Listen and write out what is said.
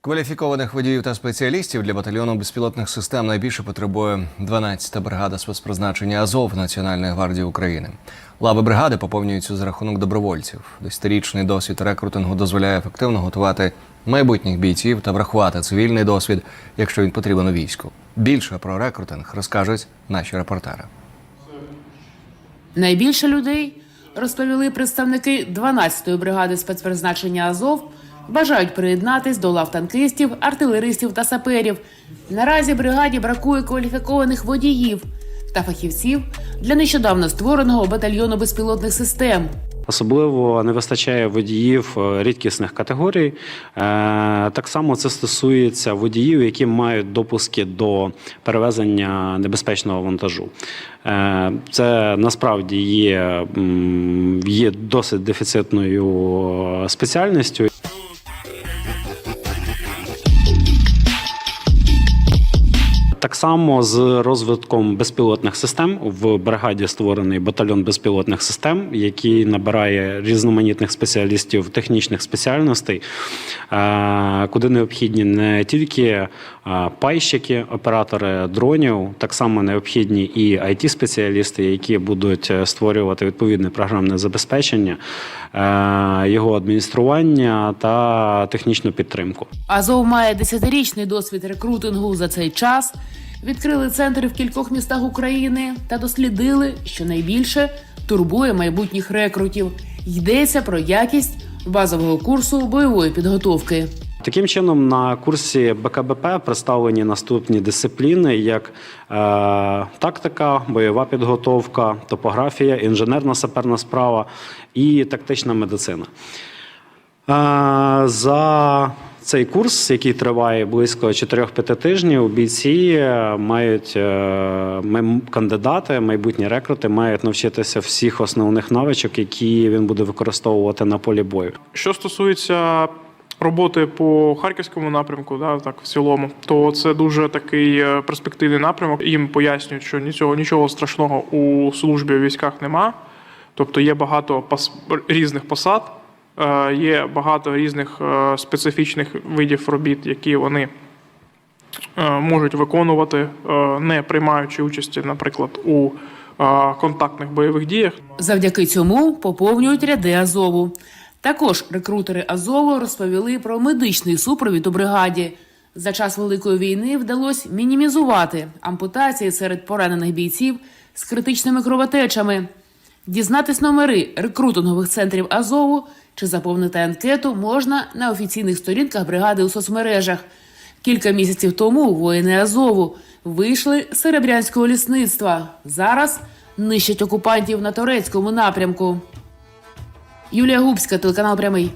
Кваліфікованих водіїв та спеціалістів для батальйону безпілотних систем найбільше потребує 12-та бригада спецпризначення Азов Національної гвардії України. Лави бригади поповнюються за рахунок добровольців. Десятирічний досвід рекрутингу дозволяє ефективно готувати майбутніх бійців та врахувати цивільний досвід, якщо він потрібен у війську. Більше про рекрутинг розкажуть наші репортери. Найбільше людей розповіли представники 12-ї бригади спецпризначення Азов. Бажають приєднатись до лав танкистів, артилеристів та саперів. Наразі бригаді бракує кваліфікованих водіїв та фахівців для нещодавно створеного батальйону безпілотних систем. Особливо не вистачає водіїв е, рідкісних категорій. Е, Так само це стосується водіїв, які мають допуски до перевезення небезпечного вантажу. Е, Це насправді є, є досить дефіцитною спеціальністю. Так само з розвитком безпілотних систем в бригаді створений батальйон безпілотних систем, який набирає різноманітних спеціалістів технічних спеціальностей, е, куди необхідні не тільки е, пайщики, оператори дронів, так само необхідні і it спеціалісти які будуть е, створювати відповідне програмне забезпечення, його адміністрування та технічну підтримку. Азов має десятирічний досвід рекрутингу за цей час. Відкрили центри в кількох містах України та дослідили, що найбільше турбує майбутніх рекрутів. Йдеться про якість базового курсу бойової підготовки. Таким чином, на курсі БКБП представлені наступні дисципліни, як е, тактика, бойова підготовка, топографія, інженерна саперна справа і тактична медицина. Е, за цей курс, який триває близько 4-5 тижнів, бійці е, мають е, кандидати, майбутні рекрути мають навчитися всіх основних навичок, які він буде використовувати на полі бою. Що стосується роботи по харківському напрямку, да, так в цілому, то це дуже такий е, перспективний напрямок. Їм пояснюють, що нічого, нічого страшного у службі у військах нема. Тобто є багато пос- різних посад, є багато різних е, специфічних видів робіт, які вони е, можуть виконувати, е, не приймаючи участі, наприклад, у е, контактних бойових діях. Завдяки цьому поповнюють ряди Азову. Також рекрутери Азову розповіли про медичний супровід у бригаді. За час Великої війни вдалося мінімізувати ампутації серед поранених бійців з критичними кровотечами. Дізнатись номери рекрутингових центрів Азову чи заповнити анкету можна на офіційних сторінках бригади у соцмережах. Кілька місяців тому воїни Азову вийшли з серебрянського лісництва. Зараз нищать окупантів на турецькому напрямку. Юлія Губська, телеканал Прямий.